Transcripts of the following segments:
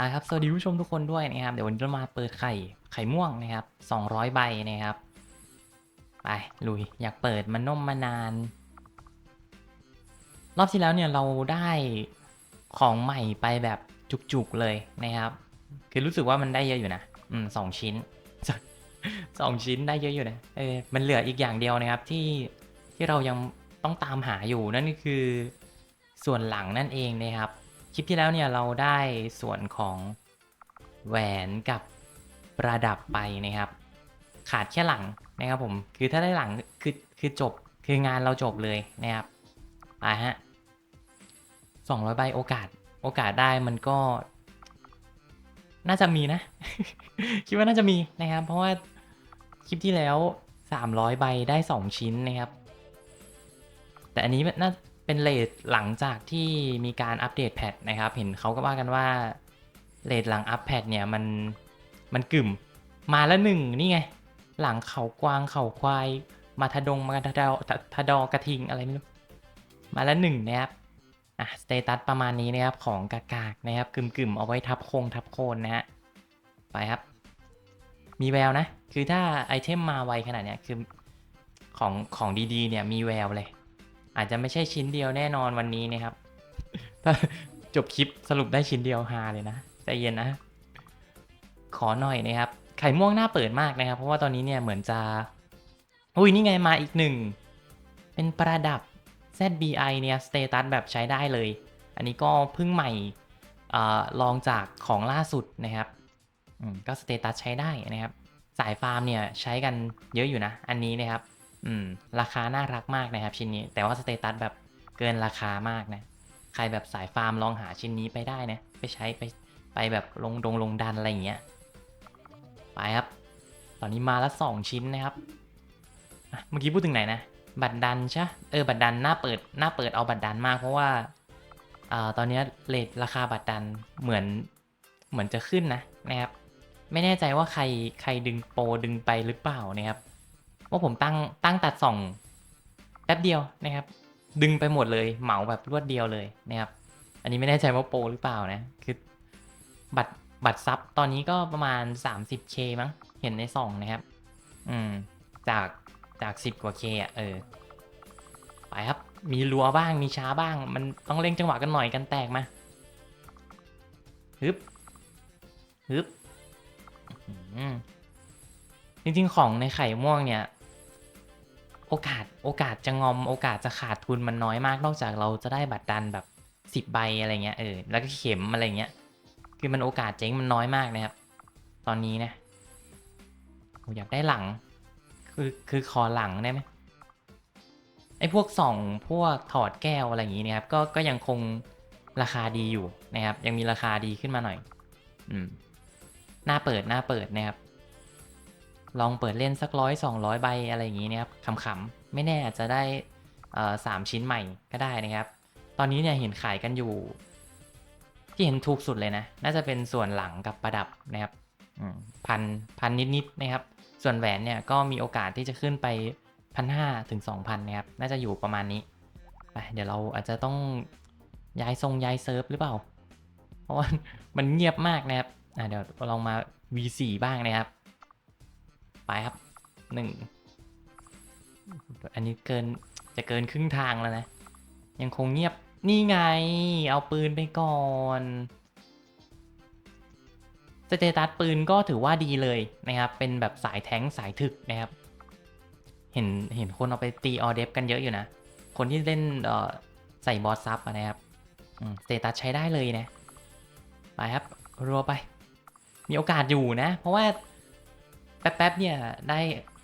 อ่าครับสวัสดีผู้ชมทุกคนด้วยนะครับ เดี๋ยววันนี้เรามาเปิดไข่ไข่ม่วงนะครับ 200 ใบนะครับ ไปลุยอยากเปิดมันนมมานาน รอบที่แล้วเนี่ยเราได้ของใหม่ไปแบบจุกๆเลยนะครับ คือรู้สึกว่ามันได้เยอะอยู่นะ อืมสองชิ้นสองชิ้นได้เยอะอยู่นะ เออมันเหลืออีกอย่างเดียวนะครับที่ที่เรายังต้องตามหาอยู่นั่นก็คือส่วนหลังนั่นเองนะครับ คลิปที่แล้วเนี่ยเราได้ส่วนของแหวนกับประดับไปนะครับ ขาดแค่หลังนะครับผม คือถ้าได้หลังคือคือจบคืองานเราจบเลยนะครับไปฮะสองร้อยใบโอกาสโอกาสได้มันก็ น่าจะมีนะ คิดว่าน่าจะมีนะครับ เพราะว่าคลิปที่แล้ว300ใบได้2ชิ้นนะครับ แต่อันนี้น่า เป็นเลทหลังจากที่มีการอัปเดตแพทนะครับ เห็นเขาก็ว่ากันว่าเลทหลังอัปแพทเนี่ยมันมันกึ่มมาแล้วหนึ่งนี่ไง หลังเขากวางเขาควาย มาทะดงมาทะดอทะทะดอกระทิงอะไรไม่รู้มาแล้วหนึ่งนะครับอะสเตตัสประมาณนี้นะครับของกากากนะครับกึ่มๆเอาไว้ทับโคงทับโคนนะฮะไปครับ มีแววนะ คือถ้าไอเทมมาไวขนาดเนี้ยคือของของดีๆเนี่ยมีแววเลย อาจจะไม่ใช่ชิ้นเดียวแน่นอนวันนี้นะครับ ถ้าจบคลิปสรุปได้ชิ้นเดียวฮาเลยนะใจเย็นนะ ขอหน่อยนะครับ ไข่ม่วงน่าเปิดมากนะครับ เพราะว่าตอนนี้เนี่ยเหมือนจะ อุ้ยนี่ไงมาอีกหนึ่ง เป็นประดับ ZBI เนี่ยสเตตัสแบบใช้ได้เลย อันนี้ก็เพิ่งใหม่อลองจากของล่าสุดนะครับก็สเตตัสใช้ได้นะครับ สายฟาร์มเนี่ยใช้กันเยอะอยู่นะ อันนี้นะครับ อืม ราคาน่ารักมากนะครับชิ้นนี้ แต่ว่าสเตตัสแบบเกินราคามากนะ ใครแบบสายฟาร์มลองหาชิ้นนี้ไปได้นะ ไปใช้ไปไปแบบลงดงลงดันอะไรอย่างเงี้ย ไปครับ ตอนนี้มาละสองชิ้นนะครับ เมื่อกี้พูดถึงไหนนะ บัตรดันใช่ เออ บัตรดันน่าเปิดน่าเปิดเอาบัตรดันมากเพราะว่าอ่าตอนนี้เลทราคาบัตรดันเหมือนเหมือนจะขึ้นนะนะครับ ไม่แน่ใจว่าใครใครดึงโปรดึงไปหรือเปล่านะครับ ว่าผมตั้งตั้งตัดส่องแป๊บเดียวนะครับ ดึงไปหมดเลยเหมาแบบรวดเดียวเลยนะครับ อันนี้ไม่แน่ใจว่าโปรหรือเปล่านะ คือบัตรบัตรซับตอนนี้ก็ประมาณ 30k มั้ง เห็นในส่องนะครับ อืม จากจาก 10 กว่า k อะเออ ไปครับ มีรัวบ้าง มีช้าบ้าง มันต้องเร่งจังหวะกันหน่อยกันแตกมา ฮึบ ฮึบจริงๆ ของในไข่ม่วงเนี่ย โอกาสโอกาสจะงอมโอกาสจะขาดทุนมันน้อยมาก นอกจากเราจะได้บัตรดันแบบสิบใบอะไรเงี้ยเออแล้วก็เข็มอะไรเงี้ยคือมันโอกาสเจ๊งมันน้อยมากนะครับ ตอนนี้นะผมอยากได้หลัง คือคือคอหลังได้ไหมไอ้พวกส่องพวกถอดแก้วอะไรอย่างนี้นะครับ ก็ก็ยังคงราคาดีอยู่นะครับ ยังมีราคาดีขึ้นมาหน่อย อืมหน้าเปิดหน้าเปิดนะครับ ลองเปิดเล่นสักร้อยสองร้อยใบอะไรอย่างนี้นะครับขำๆไม่แน่อาจจะได้สามชิ้นใหม่ก็ได้นะครับ ตอนนี้เนี่ยเห็นขายกันอยู่ ที่เห็นถูกสุดเลยนะ น่าจะเป็นส่วนหลังกับประดับนะครับพันพันนิดๆนะครับ ส่วนแหวนเนี่ยก็มีโอกาสที่จะขึ้นไปพันห้าถึงสองพันนะครับ น่าจะอยู่ประมาณนี้ไปเดี๋ยวเราอาจจะต้องย้ายทรงย้ายเซิร์ฟหรือเปล่า เพราะว่ามันเงียบมากนะครับอะเดี๋ยวลองมา V4 บ้างนะครับ ไปครับหนึ่งอันนี้เกินจะเกินครึ่งทางแล้วนะ ยังคงเงียบนี่ไง เอาปืนไปก่อนสเตตัสปืนก็ถือว่าดีเลยนะครับ เป็นแบบสายแท้งสายถึกนะครับ เห็นเห็นคนเอาไปตีออเดฟกันเยอะอยู่นะ คนที่เล่นใส่บอสซับนะครับสเตตัสใช้ได้เลยนะ ไปครับ รัวไป มีโอกาสอยู่นะ เพราะว่า แป๊บๆเนี่ยได้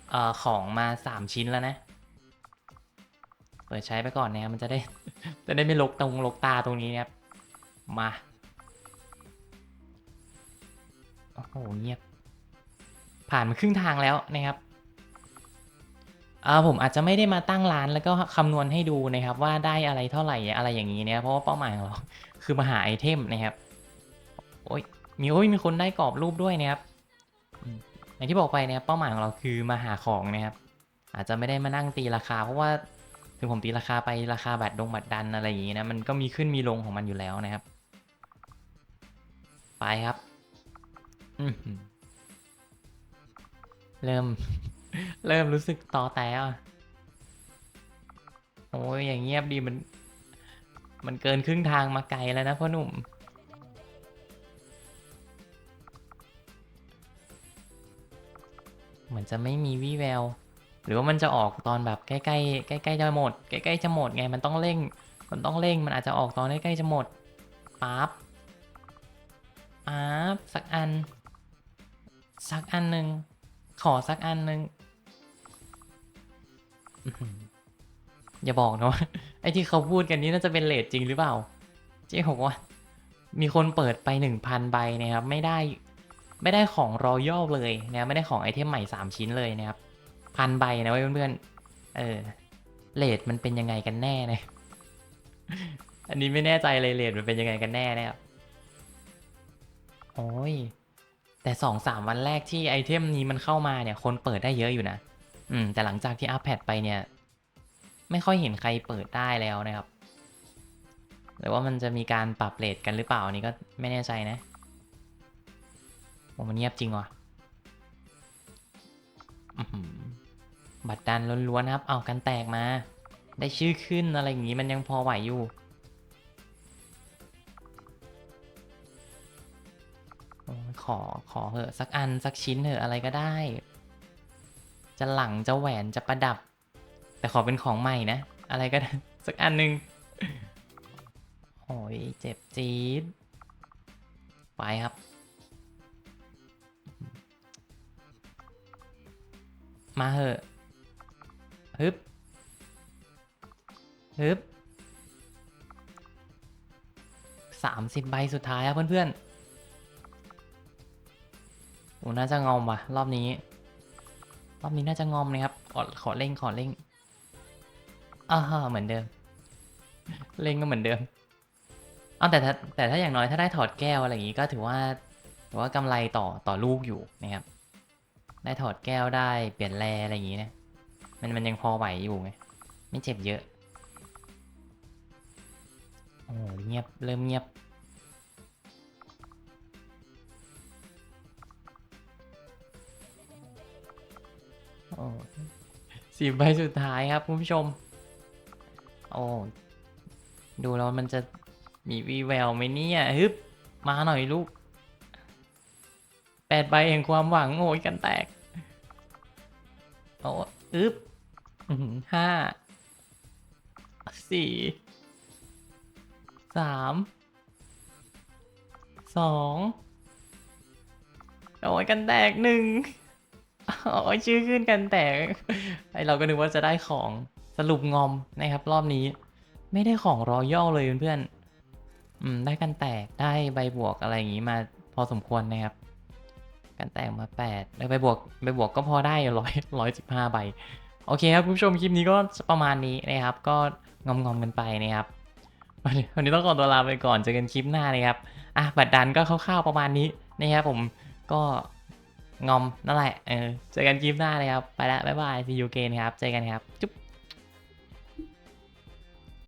เอ่อของมา3ชิ้นแล้วนะ เปิดใช้ไปก่อนนะครับมันจะได้ จะได้ไม่ลกตรงลกตาตรงนี้นะครับมาโอ้โหเงียบ ผ่านมาครึ่งทางแล้วนะครับอ่าผมอาจจะไม่ได้มาตั้งร้านแล้วก็คำนวณให้ดูนะครับ ว่าได้อะไรเท่าไหร่อะไรอย่างนี้นะครับเพราะว่าเป้าหมายของเราคือมาหาไอเทมนะครับ โอ้ยมีโอ้ยมีคนได้กรอบรูปด้วยนะครับ อย่างที่บอกไปเนะครับเป้าหมายของเราคือมาหาของนะครับ อาจจะไม่ได้มานั่งตีราคา เพราะว่าถึงผมตีราคาไปราคาบัตรดงบัตรดันอะไรอย่างนี้นะมันก็มีขึ้นมีลงของมันอยู่แล้วนะครับ ไปครับเริ่ม เริ่มรู้สึกต่อแต่อะโอ้ยอย่างเงียบดีมัน มันเกินครึ่งทางมาไกลแล้วนะพ่อหนุ่ม จะไม่มีวี่แวว หรือว่ามันจะออกตอนแบบใกล้ๆใกล้ๆจะหมดใกล้ๆจะหมดไงมันต้องเร่ง มันต้องเร่งมันอาจจะออกตอนใกล้ๆจะหมดปั๊บปั๊บสักอัน สักอันหนึ่งขอสักอันหนึ่งอย่าบอกนะว่าไอ้ที่เขาพูดกันนี้น่าจะเป็นเลทจริงหรือเปล่าเจ๊บอกว่ามีคนเปิดไปหนึ่งพันใบนะครับ ไม่ได้ ไม่ได้ของรอยัลเลยนะไม่ได้ของไอเทมใหม่ 3 ชิ้นเลยนะครับพันใบนะเว้ยเพื่อนๆเออเลทมันเป็นยังไงกันแน่เนะอันนี้ไม่แน่ใจเลยเลทมันเป็นยังไงกันแน่นะครับโอ้ยแต่สองสามวันแรกที่ไอเทมนี้มันเข้ามาเนี่ยคนเปิดได้เยอะอยู่นะ อืม แต่หลังจากที่อัปแพดไปเนี่ย ไม่ค่อยเห็นใครเปิดได้แล้วนะครับหรือว่ามันจะมีการปรับเลทกันหรือเปล่านี่ก็ไม่แน่ใจนะ มันเงียบจริงว่ะบัตรดันล้วนๆนะครับ เอากันแตกมา ได้ชื่อขึ้นอะไรอย่างงี้มันยังพอไหวอยู่ ขอขอเหอะสักอันสักชิ้นเหอะอะไรก็ได้ จะหลังจะแหวนจะประดับ แต่ขอเป็นของใหม่นะ อะไรก็ได้สักอันหนึ่งโอ้ยเจ็บจี๊ดไปครับ มาเหอะฮึบฮึบสามสิบใบสุดท้ายครับเพื่อนๆโอ้น่าจะงอมว่ะ รอบนี้ รอบนี้น่าจะงอมนะครับ ขอขอเร่งขอเร่งอ่าฮะเหมือนเดิม เร่งก็เหมือนเดิมอ้าแต่ถ้าแต่ถ้าอย่างน้อยถ้าได้ถอดแก้วอะไรอย่างงี้ก็ถือว่าถือว่ากำไรต่อต่อลูกอยู่นะครับ ได้ถอดแก้วได้เปลี่ยนแรอะไรอย่างงี้นะมันมันยังพอไหวอยู่ไงไม่เจ็บเยอะโอ้เงียบเริ่มเงียบโอ้สิบใบสุดท้ายครับคุณผู้ชม โอ้ดูแล้วมันจะมีวีแววไหมเนี่ยฮึบมาหน่อยลูก แปดใบแห่งความหวังโอ้ยกันแตกโอ้อึบห้าสี่สามสองโอ้ยกันแตกหนึ่งโอ้ยชื่อขึ้นกันแตกไอเราก็นึกว่าจะได้ของสรุปงอมนะครับ รอบนี้ ไม่ได้ของรอยัลเลยเพื่อนๆได้กันแตกได้ใบบวกอะไรอย่างงี้มาพอสมควรนะครับ กันแตกมาแปดแล้วใบบวกใบบวกก็พอได้ร้อยร้อยสิบห้าใบ โอเคครับคุณผู้ชมคลิปนี้ก็ประมาณนี้นะครับ ก็งอมๆกันไปนะครับวันนี้วันนี้ต้องขอตัวลาไปก่อนเจอกันคลิปหน้านะครับอะบัตรดันก็คร่าวๆประมาณนี้นะครับผมก็งอมนั่นแหละเออเจอกันคลิปหน้าเลยครับ ไปละบ๊ายบายซีอูเกนครับ เจอกันครับ จุ๊บ